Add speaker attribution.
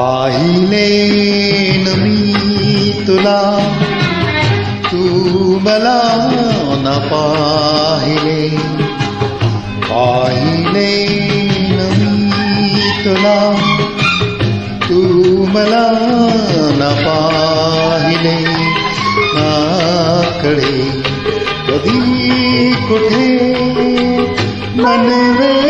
Speaker 1: हिल नमी तुला न पाहिले पाहिले नी तुला न पाहिले नाकडे कधी कुठे मनवे